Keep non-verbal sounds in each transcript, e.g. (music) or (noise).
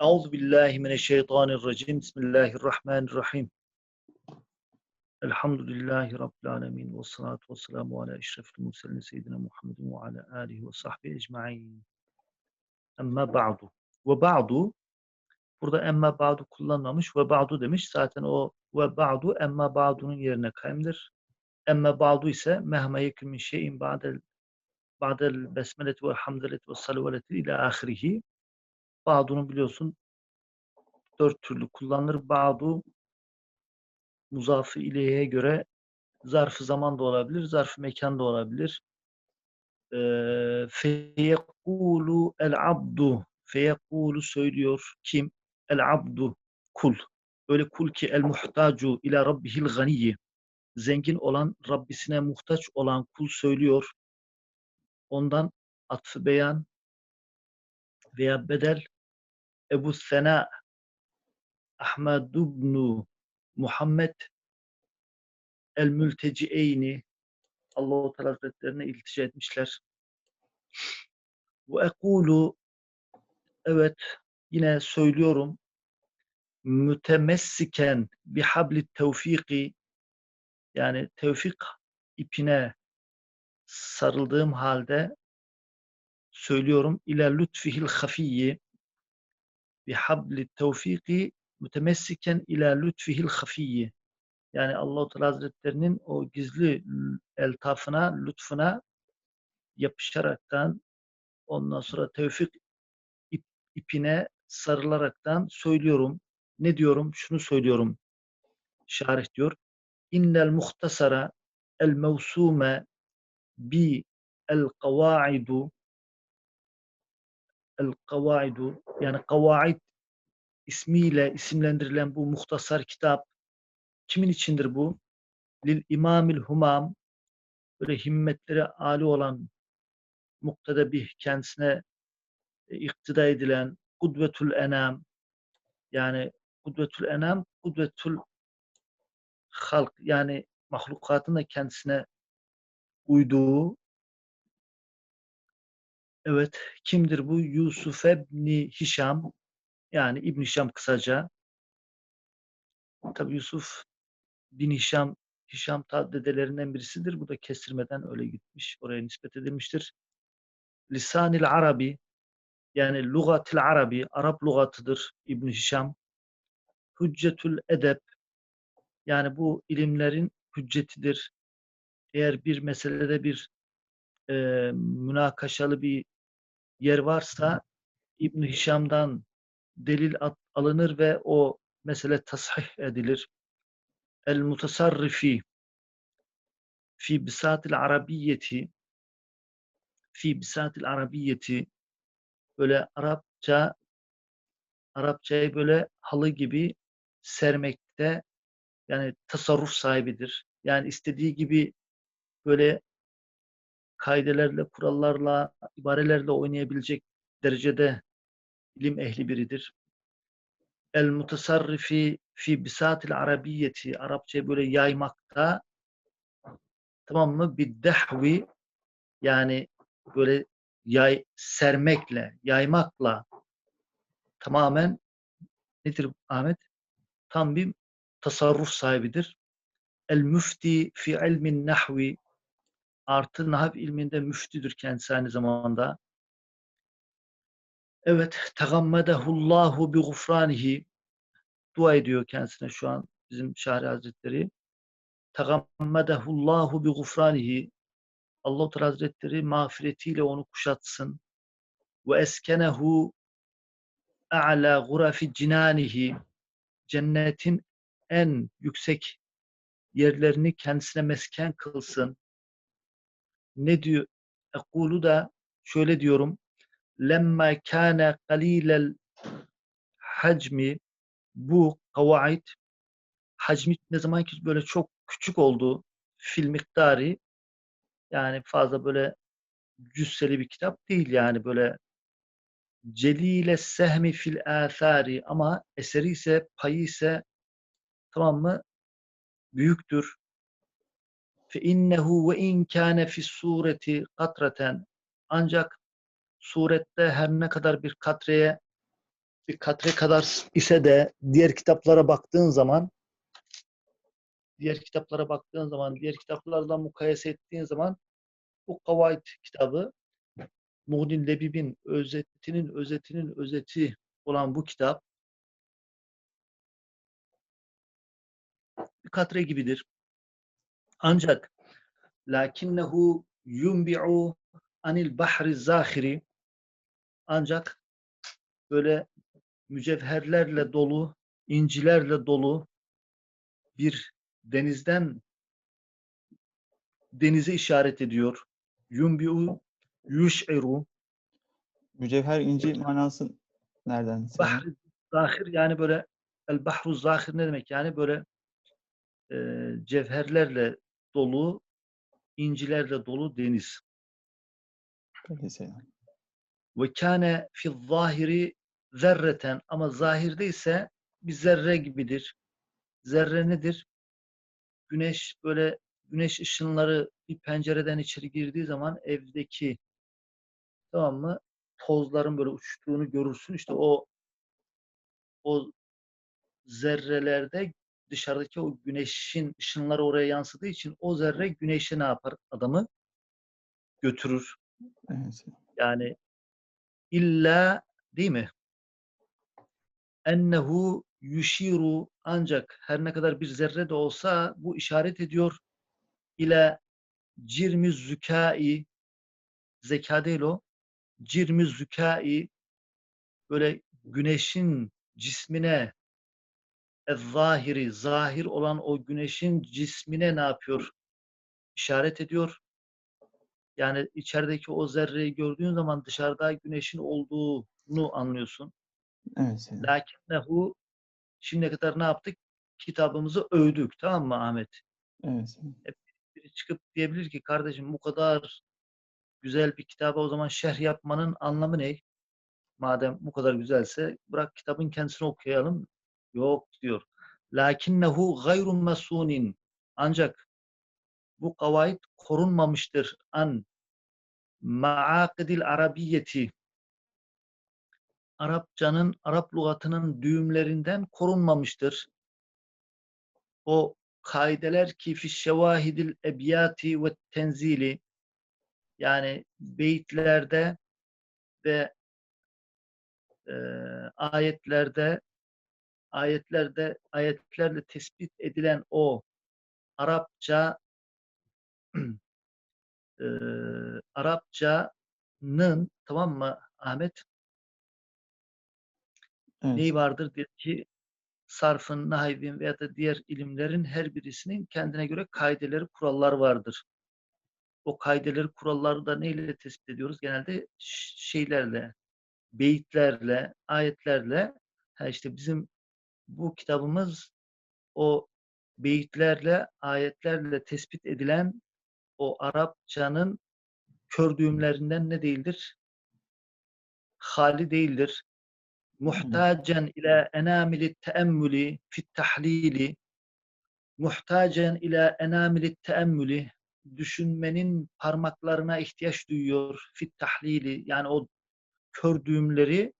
Euzu billahi mineşşeytanirracim. Bismillahirrahmanirrahim. Elhamdülillahi Rabbil alemin. Ve salatu ve selamu ala eşrefil murselin seyyidina Muhammedin ve ala alihi ve sahbihi ecma'in. Amma ba'du. Ve ba'du burada emma ba'du kullanmamış ve ba'du demiş. Zaten o ve ba'du emma ba'dunun yerine kayımdır. Emma ba'du ise mehme yekun min şeyin ba'del ba'del besmeleti ve hamdeleti ve salavaleti ila ahirihi. Ba'du'nun biliyorsun dört türlü kullanılır. Ba'du muzafı ileyhe göre zarfı zaman da olabilir, zarfı mekan da olabilir. Feyekulu el abdu feyekulu söylüyor kim? El abdu kul. Öyle kul ki el muhtacu ila rabbihil ganiyyi. Zengin olan, Rabbisine muhtaç olan kul söylüyor. Ondan atfı beyan veya bedel Ebu Sena Ahmed ibn Muhammed el mültecieyni Allah-u Teala Hazretlerine iltica etmişler. Ve ekulu evet yine söylüyorum mütemessiken bihabli tevfiki yani tevfik ipine sarıldığım halde söylüyorum ila lütfihil hafiyyi bihabli tevfiki mütemessiken ila lütfihil hafiyyi yani Allah-u Teala Hazretlerinin o gizli eltafına, lütfuna yapışaraktan ondan sonra tevfik ip, ipine sarılaraktan söylüyorum. Ne diyorum? Şunu söylüyorum. Şarih diyor. İnnel muhtasara el mevsume bi el kavaidu el kavaidu yani kavaid ismiyle isimlendirilen bu muhtasar kitap kimin içindir bu? Lil imamil humam böyle himmetleri âli olan muktedebih kendisine e, iktida edilen kudvetül enam yani kudvetül enam kudvetül halk yani mahlukatın da kendisine uyduğu evet kimdir bu? Yusuf ebni Hişam yani İbn Hişam kısaca tabi Yusuf bin Hişam Hişam ta dedelerinden birisidir. Bu da kestirmeden öyle gitmiş. Oraya nispet edilmiştir. Lisanil Arabi yani lugatil Arabi Arap lugatıdır İbn Hişam. Hüccetül edeb yani bu ilimlerin hüccetidir. Eğer bir meselede bir e, münakaşalı bir yer varsa İbn Hişam'dan delil alınır ve o mesele tasih edilir. El mutasarrifi fi bisatil arabiyeti fi bisatil arabiyeti böyle Arapça Arapçayı böyle halı gibi sermekte yani tasarruf sahibidir. Yani istediği gibi böyle kaidelerle, kurallarla, ibarelerle oynayabilecek derecede ilim ehli biridir. El mutasarrifi fi bisatil arabiyeti Arapçayı böyle yaymakta tamam mı? Bir dehvi yani böyle yay, sermekle, yaymakla tamamen nedir Ahmet? Tam bir tasarruf sahibidir. El müfti fi ilmin nahvi artı nahav ilminde müftüdür kendisi aynı zamanda. Evet, tegammedehullahu bi gufranihi dua ediyor kendisine şu an bizim Şahri Hazretleri. Tegammedehullahu bi gufranihi Allah Teala Hazretleri mağfiretiyle onu kuşatsın. Ve eskenehu a'la gurafi cinanihi cennetin en yüksek yerlerini kendisine mesken kılsın. Ne diyor? Ekulu da şöyle diyorum. Lemma kâne qalîlel hacmi bu kavaid hacmi ne zaman ki böyle çok küçük oldu fil miktarı yani fazla böyle cüsseli bir kitap değil yani böyle celile sehmi fil âthâri ama eseri ise payı ise tamam mı büyüktür. Fe innehu ve in kâne fis sureti katreten ancak surette her ne kadar bir katreye bir katre kadar ise de diğer kitaplara baktığın zaman diğer kitaplara baktığın zaman, diğer kitaplarla mukayese ettiğin zaman bu Kavaid kitabı Muğnin Lebib'in özetinin özetinin özeti olan bu kitap bir katre gibidir. Ancak lakinnehu yumbi'u anil bahri zahiri ancak böyle mücevherlerle dolu, incilerle dolu bir denizden denize işaret ediyor. Yumbi'u yuş'iru Mücevher inci manası nereden? bahri zahir yani böyle el bahru zahir ne demek? Yani böyle e, cevherlerle dolu, incilerle dolu deniz. Ve kâne fi zahiri zerreten ama zahirde ise bir zerre gibidir. Zerre nedir? Güneş böyle güneş ışınları bir pencereden içeri girdiği zaman evdeki tamam mı? Tozların böyle uçtuğunu görürsün. İşte o o zerrelerde dışarıdaki o güneşin ışınları oraya yansıdığı için o zerre güneşe ne yapar? Adamı götürür. Evet. Yani illa değil mi? Ennehu yushiru ancak her ne kadar bir zerre de olsa bu işaret ediyor ile cirmi zükai zeka değil o cirmi zükai böyle güneşin cismine zahiri zahir olan o güneşin cismine ne yapıyor? İşaret ediyor. Yani içerideki o zerreyi gördüğün zaman dışarıda güneşin olduğunu anlıyorsun. Evet. Selam. Lakinnehu şimdiye kadar ne yaptık? Kitabımızı övdük. Tamam mı Ahmet? Evet. selam. Biri çıkıp diyebilir ki kardeşim bu kadar güzel bir kitaba o zaman şerh yapmanın anlamı ne? Madem bu kadar güzelse bırak kitabın kendisini okuyalım. Yok diyor. Lakinnehu gayru mesunin. Ancak bu kavaid korunmamıştır. An maakidil arabiyeti. Arapçanın, Arap lügatının düğümlerinden korunmamıştır. O kaideler ki fi şevahidil ebiyati ve tenzili yani beyitlerde ve e, ayetlerde ayetlerde ayetlerle tespit edilen o Arapça (clears throat) e, Arapçanın tamam mı Ahmet Evet. neyi vardır dedi ki sarfın, nahvin veya da diğer ilimlerin her birisinin kendine göre kaideleri, kuralları vardır. O kaideleri, kuralları da neyle tespit ediyoruz? Genelde şeylerle, beyitlerle, ayetlerle. Ha işte bizim bu kitabımız o beyitlerle, ayetlerle tespit edilen o Arapçanın kör düğümlerinden ne değildir? Hali değildir. Muhtacen ila enamili teemmülü fit tahlili muhtacen ila enamili teemmülü düşünmenin parmaklarına ihtiyaç duyuyor fit tahlili yani o kör düğümleri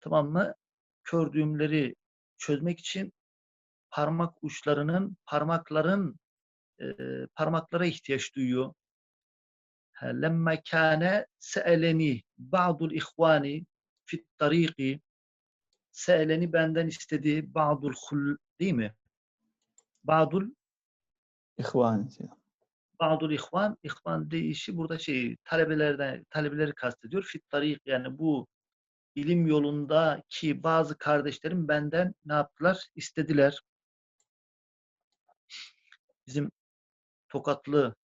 tamam mı? Kör düğümleri çözmek için parmak uçlarının parmakların e, parmaklara ihtiyaç duyuyor. Lemme kâne se'eleni ba'dul ihvani fit tariki se'eleni benden istedi ba'dul hul değil mi? Ba'dul İhvan. Ba'dul ihvan, ihvan deyişi burada şey talebelerden talebeleri kastediyor. Fit tarik yani bu ilim yolundaki bazı kardeşlerim benden ne yaptılar? İstediler. Bizim Tokatlı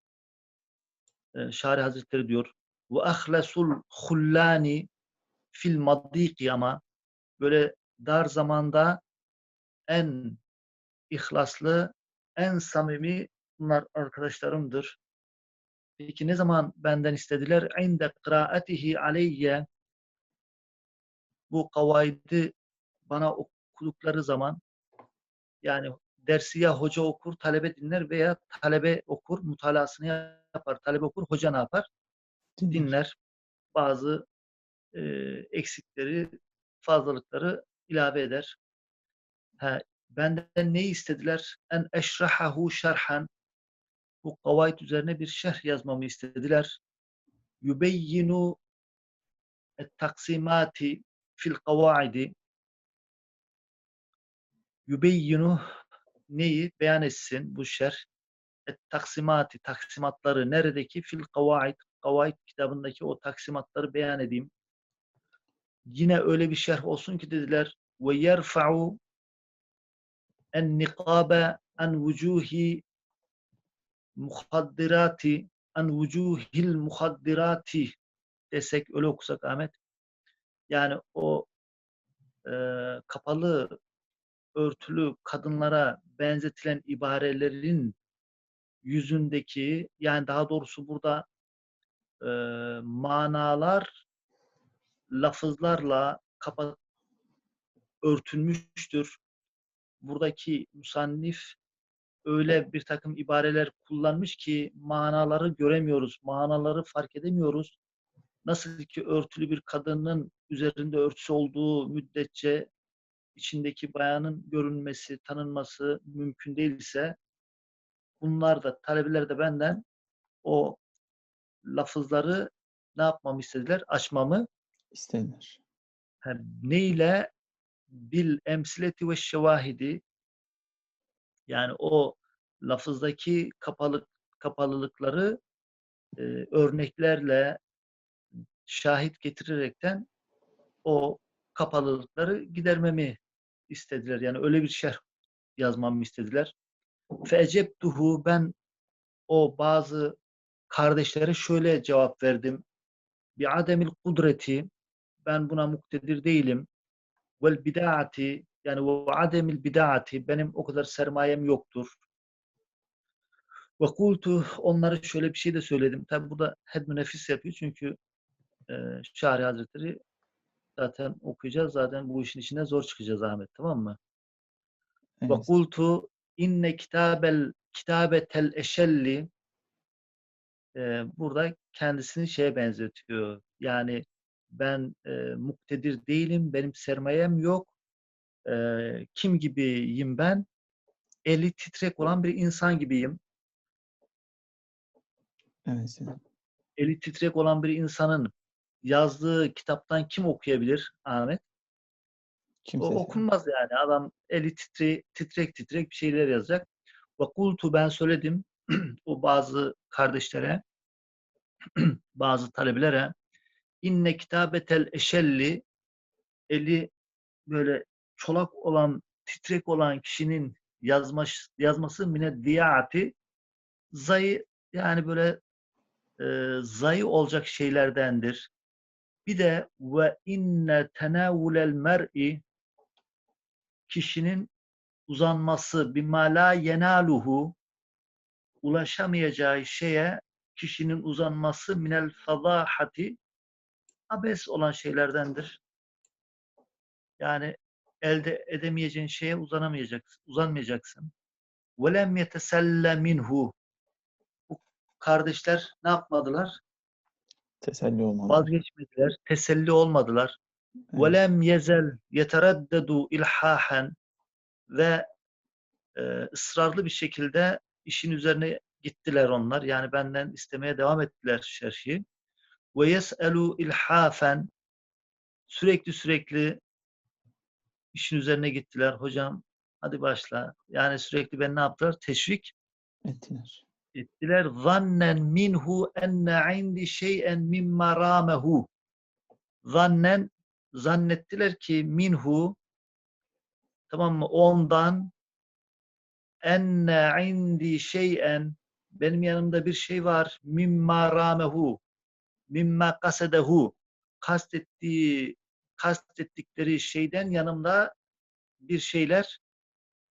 e, Şari Hazretleri diyor. Ve ahlesul hullani fil madiki ama böyle dar zamanda en ihlaslı, en samimi bunlar arkadaşlarımdır. Peki ne zaman benden istediler? İnde kıraatihi aleyye bu kavaidi bana okudukları zaman yani dersi ya hoca okur, talebe dinler veya talebe okur, mutalasını yapar. Talebe okur, hoca ne yapar? Dinler. Bazı e, eksikleri fazlalıkları ilave eder. Ha, benden neyi istediler? En eşrahahu şerhan. Bu kavaid üzerine bir şerh yazmamı istediler. Yubeyyinu taksimati fil kavaidi. Yubeyyinu neyi beyan etsin bu şerh? Et taksimati taksimatları neredeki fil kavaid kavaid kitabındaki o taksimatları beyan edeyim. Yine öyle bir şerh olsun ki dediler ve yerfa'u en nikabe an vucuhi muhaddirati an vucuhil muhaddirati desek öyle okusak Ahmet. Yani o e, kapalı örtülü kadınlara benzetilen ibarelerin yüzündeki yani daha doğrusu burada e, manalar lafızlarla kapat örtülmüştür. Buradaki musannif öyle bir takım ibareler kullanmış ki manaları göremiyoruz, manaları fark edemiyoruz. Nasıl ki örtülü bir kadının üzerinde örtüsü olduğu müddetçe içindeki bayanın görünmesi, tanınması mümkün değilse bunlar da talebeler de benden o lafızları ne yapmamı istediler? Açmamı İstediler. Ha, ne ile bil emsileti ve şevahidi yani o lafızdaki kapalı kapalılıkları e, örneklerle şahit getirerekten o kapalılıkları gidermemi istediler. Yani öyle bir şerh yazmamı istediler. Feecebtuhu ben o bazı kardeşlere şöyle cevap verdim. Bi ademil kudreti ben buna muktedir değilim. Vel bidaati yani ve ademil bidaati benim o kadar sermayem yoktur. Ve kultu onlara şöyle bir şey de söyledim. Tabi burada hedmü nefis yapıyor çünkü e, Şahri Hazretleri zaten okuyacağız. Zaten bu işin içine zor çıkacağız Ahmet tamam mı? Ve Evet. kultu inne kitabel kitabetel eşelli e, burada kendisini şeye benzetiyor. Yani ben e, muktedir değilim, benim sermayem yok. E, kim gibiyim ben? Eli titrek olan bir insan gibiyim. Evet. Eli titrek olan bir insanın yazdığı kitaptan kim okuyabilir Ahmet? Kimse O okunmaz yani. Adam eli titre, titrek titrek bir şeyler yazacak. Ve kultu ben söyledim (clears throat) o bazı kardeşlere (clears throat) bazı talebelere inne kitabetel eşelli eli böyle çolak olan titrek olan kişinin yazmış, yazması mine diyaati zayı yani böyle e, zayı olacak şeylerdendir. Bir de ve inne tenavulel mer'i kişinin uzanması bimala yenaluhu ulaşamayacağı şeye kişinin uzanması minel fadahati abes olan şeylerdendir. Yani elde edemeyeceğin şeye uzanamayacaksın, uzanmayacaksın. Velem yeteselle minhu. Bu kardeşler ne yapmadılar? Teselli olmalı. Vazgeçmediler, teselli olmadılar. Evet. وَلَمْ يَزَلْ يَتَرَدَّدُوا ilhahen ve e, ısrarlı bir şekilde işin üzerine gittiler onlar. Yani benden istemeye devam ettiler şerhi. Ve yes'elu ilhafen sürekli sürekli işin üzerine gittiler. Hocam hadi başla. Yani sürekli ben ne yaptılar? Teşvik Ettiler. ettiler. Zannen minhu enne indi şey'en mimma ramehu. Zannen zannettiler ki minhu tamam mı? Ondan enne indi şey'en benim yanımda bir şey var. Mimma ramehu. Mimma kasedehu. Kastettiği kastettikleri şeyden yanımda bir şeyler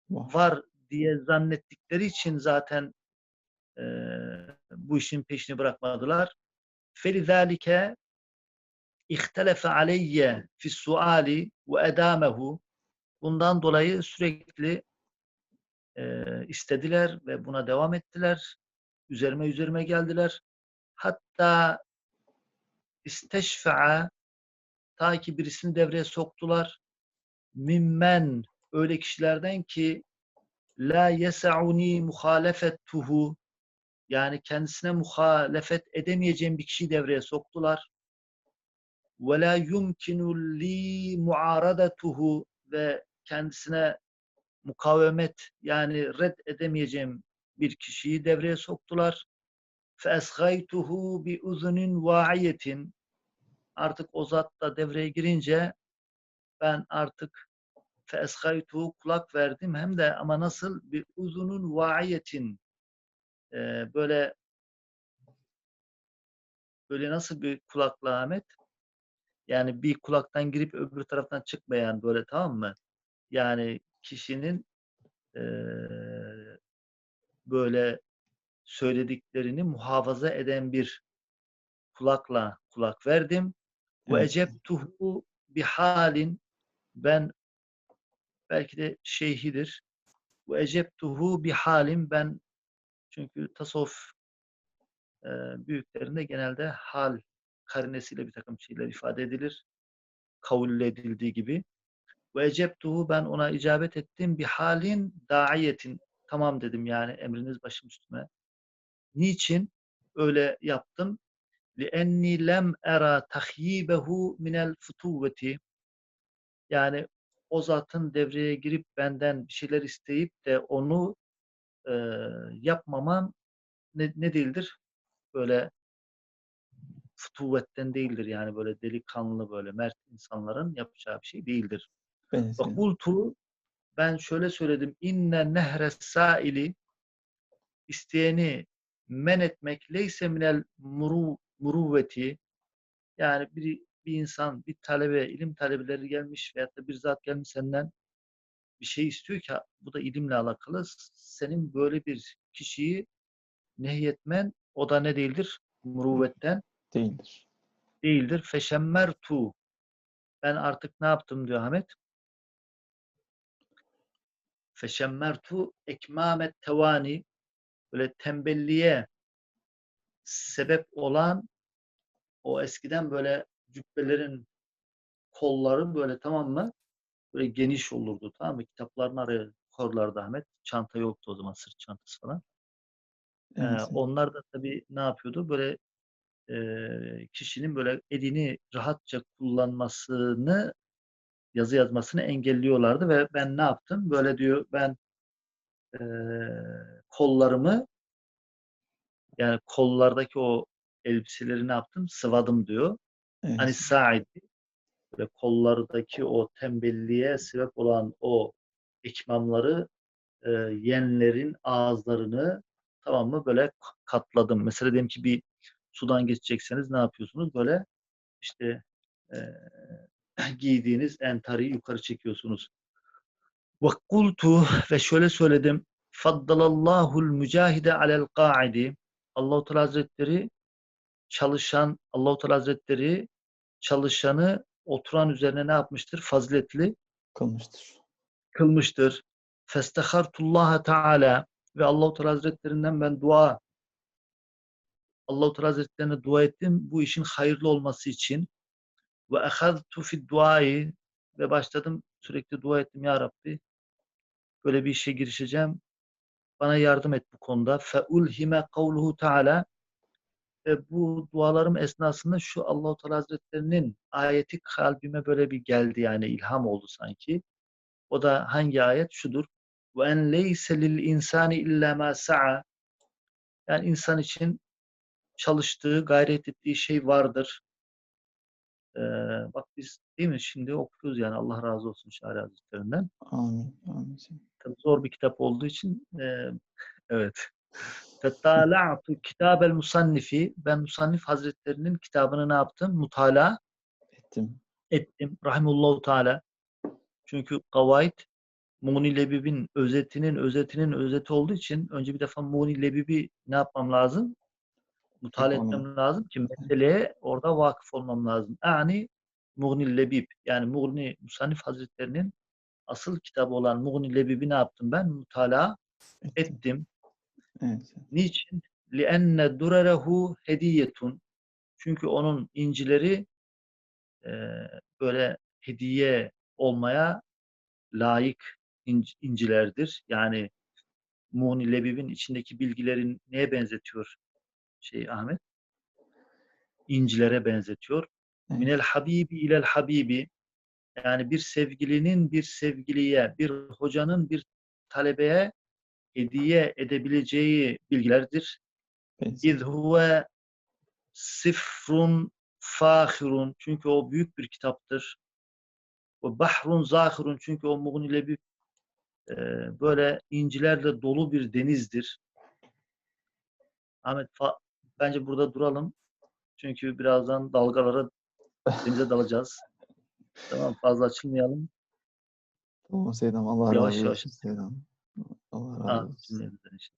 Var. diye zannettikleri için zaten e, bu işin peşini bırakmadılar. فَلِذَٰلِكَ اِخْتَلَفَ عَلَيَّ فِي السُّعَالِ وَاَدَامَهُ Bundan dolayı sürekli e, istediler ve buna devam ettiler. Üzerime üzerime geldiler. Hatta isteşfa'a ta ki birisini devreye soktular. Mimmen öyle kişilerden ki la yes'uni muhalefetuhu yani kendisine muhalefet edemeyeceğim bir kişiyi devreye soktular. Ve la yumkinu li muaradatuhu ve kendisine mukavemet yani red edemeyeceğim bir kişiyi devreye soktular. فَاَسْغَيْتُهُ بِاُذُنٍ وَاعِيَةٍ Artık o zat da devreye girince ben artık فَاَسْغَيْتُهُ kulak verdim hem de ama nasıl bir uzunun vaiyetin ee, böyle böyle nasıl bir kulakla Ahmet? Yani bir kulaktan girip öbür taraftan çıkmayan böyle tamam mı? Yani kişinin eee, böyle söylediklerini muhafaza eden bir kulakla kulak verdim. Ve Evet. eceptuhu bir halin ben belki de şeyhidir. Ve eceptuhu bir halim ben çünkü tasavvuf e, büyüklerinde genelde hal karinesiyle bir takım şeyler ifade edilir. Kavul edildiği gibi. Ve eceptuhu ben ona icabet ettim bir halin daiyetin. Tamam dedim yani emriniz başım üstüme. Niçin öyle yaptım? لِأَنِّي لَمْ اَرَى تَخْيِيبَهُ مِنَ الْفُتُوَّةِ Yani o zatın devreye girip benden bir şeyler isteyip de onu e, yapmamam ne, ne değildir? Böyle futuvetten değildir yani böyle delikanlı böyle mert insanların yapacağı bir şey değildir. Kultu ben şöyle söyledim. İnne nehre saili isteyeni men etmek leyse minel muru, muruvveti yani bir, bir insan, bir talebe, ilim talebeleri gelmiş veyahut da bir zat gelmiş senden bir şey istiyor ki bu da ilimle alakalı. Senin böyle bir kişiyi nehyetmen o da ne değildir? Muruvvetten Değildir. değildir. Feşemmertu ben artık ne yaptım diyor Ahmet? Feşemmertu ekmamet tevani böyle tembelliğe sebep olan o eskiden böyle cübbelerin kolları böyle tamam mı? Böyle geniş olurdu tamam mı? Kitapların araya korlardı Ahmet. Çanta yoktu o zaman sırt çantası falan. Ee, Evet. onlar da tabii ne yapıyordu? Böyle e, kişinin böyle elini rahatça kullanmasını yazı yazmasını engelliyorlardı ve ben ne yaptım? Böyle diyor ben e, kollarımı yani kollardaki o elbiseleri ne yaptım? Sıvadım diyor. Evet. Hani saidi böyle kollardaki o tembelliğe sebep olan o ikmamları e, yenlerin ağızlarını tamam mı böyle katladım. Mesela diyelim ki bir sudan geçecekseniz ne yapıyorsunuz? Böyle işte e, (clears throat) giydiğiniz entariyi yukarı çekiyorsunuz. Ve kultu ve şöyle söyledim. Faddalallahu mücahide alel qaidi. Allahu Teala Hazretleri çalışan Allahu Teala Hazretleri çalışanı oturan üzerine ne yapmıştır? Faziletli Kılmıştır. kılmıştır. Festehartullaha Teala ve Allahu Teala Hazretlerinden ben dua Allahu Teala Hazretlerine dua ettim bu işin hayırlı olması için. Ve ehaztu fi duayı ve başladım sürekli dua ettim ya Rabbi. Böyle bir işe girişeceğim. Bana yardım et bu konuda. Fe ulhime kavluhu Teala ve bu dualarım esnasında şu Allahu Teala Hazretlerinin ayeti kalbime böyle bir geldi yani ilham oldu sanki. O da hangi ayet? Şudur. Ve en leyse lil insani illa ma sa'a. Yani insan için çalıştığı, gayret ettiği şey vardır. Ee, bak biz değil mi şimdi okuyoruz yani Allah razı olsun Şari Hazretlerinden. Amin. Amin. Tabii zor bir kitap olduğu için e, (laughs) evet. Fettala'tu kitabel musannifi ben musannif hazretlerinin kitabını ne yaptım? Mutala Ettim. ettim. Rahimullahu Teala. Çünkü Kavaid Muni Lebib'in özetinin özetinin özeti olduğu için önce bir defa Muni Lebib'i ne yapmam lazım? Mutala etmem lazım ki meseleye orada vakıf olmam lazım. Yani Mughni Lebib yani Mughni Musannif Hazretlerinin asıl kitabı olan Mughni Lebib'i ne yaptım ben? Mutala Ettim. ettim. Evet. Niçin? لِأَنَّ دُرَرَهُ hediyetun. Çünkü onun incileri e, böyle hediye olmaya layık inc- incilerdir. Yani Muğni Lebib'in içindeki bilgilerin neye benzetiyor şey Ahmet? İncilere benzetiyor. Evet. Minel habibi ilel habibi yani bir sevgilinin bir sevgiliye, bir hocanın bir talebeye hediye edebileceği bilgilerdir. İz huve sifrun fahirun çünkü o büyük bir kitaptır. Ve bahrun zahirun çünkü o Muğni Lebib e, böyle incilerle dolu bir denizdir. Ahmet bence burada duralım. Çünkü birazdan dalgalara denize dalacağız. (laughs) Tamam fazla açılmayalım. Tamam Seyyidem. Allah Yavaş razı yavaş. olsun Seyyidem. Allah razı olsun. işte.